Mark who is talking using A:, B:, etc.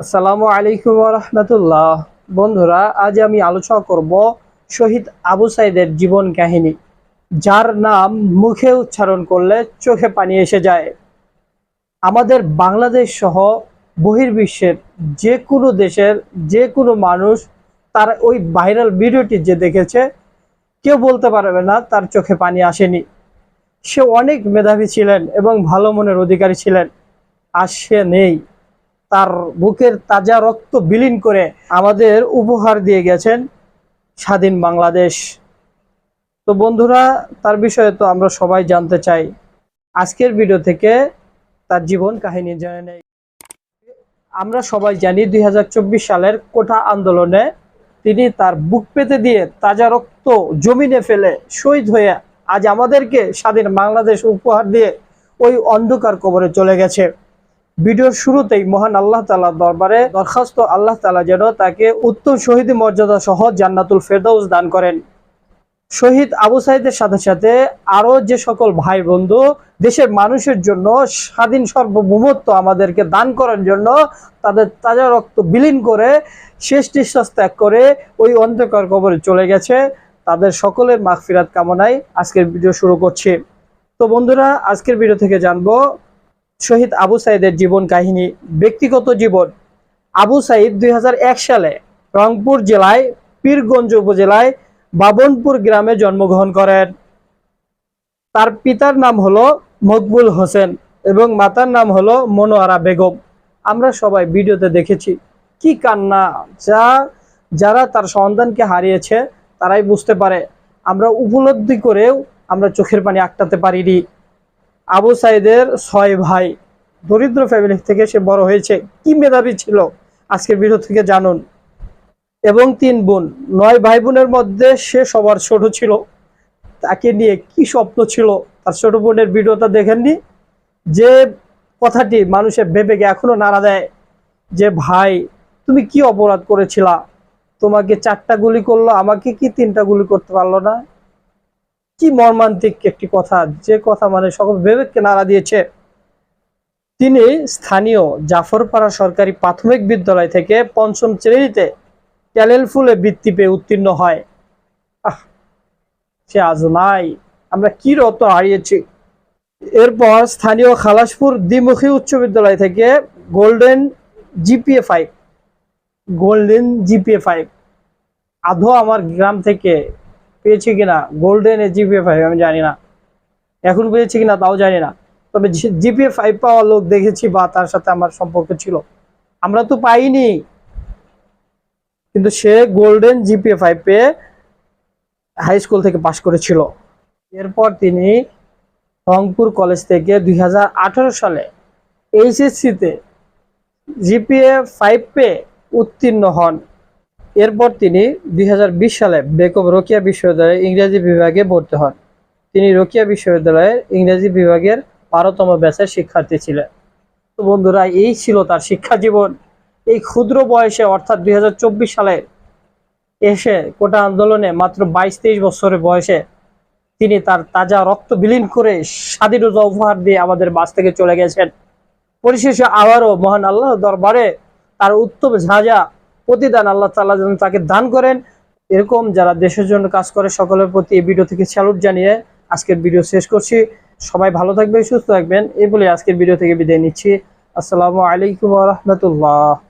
A: আসসালামু আলাইকুম রহমতুল্লাহ। বন্ধুরা, আজ আমি আলোচনা করব শহীদ আবু সাইদের জীবন কাহিনী, যার নাম মুখে উচ্চারণ করলে চোখে পানি এসে যায়। আমাদের বাংলাদেশ সহ বহির্বিশ্বের যে কোনো দেশের যে কোনো মানুষ তার ওই ভাইরাল ভিডিওটি যে দেখেছে, কেউ বলতে পারবে না, তার চোখে পানি আসেনি। সে অনেক মেধাবী ছিলেন এবং ভালো মনের অধিকারী ছিলেন, আর সে নেই। তার বুকের তাজা রক্ত বিলীন করে আমাদের উপহার দিয়ে গেছেন স্বাধীন বাংলাদেশ। তো বন্ধুরা, তার বিষয়ে তো আমরা সবাই জানতে চাই। আজকের ভিডিও থেকে তার জীবন কাহিনী জেনে নেই। আমরা সবাই জানি দুই হাজার চব্বিশ সালের কোঠা আন্দোলনে তিনি তার বুক পেতে দিয়ে তাজা রক্ত জমিনে ফেলে শহীদ হয়ে আজ আমাদেরকে স্বাধীন বাংলাদেশ উপহার দিয়ে ওই অন্ধকার কবরে চলে গেছে। ভিডিওর শুরুতেই মহান আল্লাহ তালার দরবারে দরখাস্ত আল্লাহ তালা যেন তাকে উত্তম শহীদ মর্যাদা সহ জান্নাতুল ফেরদৌস দান করেন। শহীদ আবু সাইদের সাথে সাথে আরও যে সকল ভাই বন্ধু, দেশের মানুষের জন্য স্বাধীন সার্বভৌমত্ব আমাদেরকে দান করার জন্য তাদের তাজা রক্ত বিলীন করে শেষ নিঃশ্বাস ত্যাগ করে ওই অন্ধকার কবরে চলে গেছে। তাদের সকলের মাগফিরাত কামনায় আজকের ভিডিও শুরু করছি। তো বন্ধুরা, আজকের ভিডিও থেকে জানব শহীদ আবু সাইদের জীবন কাহিনী, ব্যক্তিগত জীবন। আবু সাইদ দুই হাজার এক সালে রংপুর জেলায়, পীরগঞ্জ উপজেলায় বাবনপুর গ্রামে জন্মগ্রহণ করেন। তার পিতার নাম হলো মকবুল হোসেন এবং মাতার নাম হলো মনোয়ারা বেগম। আমরা সবাই ভিডিওতে দেখেছি কি কান্না, যা, যারা তার সন্তানকে হারিয়েছে, তারাই বুঝতে পারে। আমরা উপলব্ধি করেও আমরা চোখের পানি আটকাতে পারিনি। আবু সাইদের ছয় ভাই, দরিদ্র ফ্যামিলি থেকে সে বড় হয়েছে। কি মেধাবী ছিল? আজকের ভিডিও থেকে জানুন। এবং তিন বোন, নয় ভাই বোনের মধ্যে সে সবার ছোট ছিল। তাকে নিয়ে কি স্বপ্ন ছিল? তার ছোট বোনের ভিডিওটা দেখেননি? যে কথাটি মানুষের বেবেকে এখনও নাড়া দেয় যে, ভাই, তুমি কি অপরাধ করেছিলা? তোমাকে চারটা গুলি করল, আমাকে কি তিনটা গুলি করতে পারল না? কি মর্মান্তিক একটি কথা, যে কথা মানে সকল বিবেককে নাড়া দিয়েছে। তিনি স্থানীয় জাফরপাড়া সরকারি প্রাথমিক বিদ্যালয় থেকে পঞ্চম শ্রেণীতে ক্যালেল ফুলে বৃত্তি পেয়ে উত্তীর্ণ হয়। আহ, সে আজ নাই। আমরা কি রত হারিয়েছি? এরপর স্থানীয় খালাসপুর দ্বিমুখী উচ্চ বিদ্যালয় থেকে golden GPA five, golden GPA five. আধো আমার গ্রাম থেকে পেয়েছি কিনা? গোল্ডেন জিপিএ ফাইভ আমি জানি না। এখন পেয়েছি কিনা তাও জানি না। তবে জিপিএ ফাইভ পাওয়া লোক দেখেছি বা তার সাথে আমার সম্পর্ক ছিল। আমরা তো পাইনি। কিন্তু সে গোল্ডেন জিপিএ ফাইভ পেয়ে হাই স্কুল থেকে পাশ করেছিল। এরপর তিনি রংপুর কলেজ থেকে দুই হাজার আঠারো সালে এইচএসসিতে জিপিএ ফাইভ পেয়ে উত্তীর্ণ হন। এরপর তিনি দুই হাজার বিশ সালে বেকম রোকিয়া বিশ্ববিদ্যালয়ে ইংরেজি বিভাগে ভর্তি হন। তিনি রোকিয়া বিশ্ববিদ্যালয়ের ইংরেজি বিভাগের বারোতম ব্যাচের শিক্ষার্থী ছিলেন। তো বন্ধুরা, এই ছিল তার শিক্ষা জীবন। এই ক্ষুদ্র বয়সে, অর্থাৎ দুই হাজার চব্বিশ সালে এসে কোটা আন্দোলনে মাত্র বাইশ তেইশ বছরের বয়সে তিনি তার তাজা রক্ত বিলীন করে স্বাধীনতা উপহার দিয়ে আমাদের বাস থেকে চলে গেছেন। পরিশেষে আবারও মহান আল্লাহ দরবারে তার উত্তম ঝাঁঝা প্রতিদান আল্লাহ তাল্লাহ যেন তাকে দান করেন। এরকম যারা দেশের জন্য কাজ করে, সকলের প্রতি এই ভিডিও থেকে স্যালুট জানিয়ে আজকের ভিডিও শেষ করছি। সবাই ভালো থাকবেন, সুস্থ থাকবেন, এই বলে আজকের ভিডিও থেকে বিদায় নিচ্ছি। আসসালামু আলাইকুম রহমতুল্লাহ।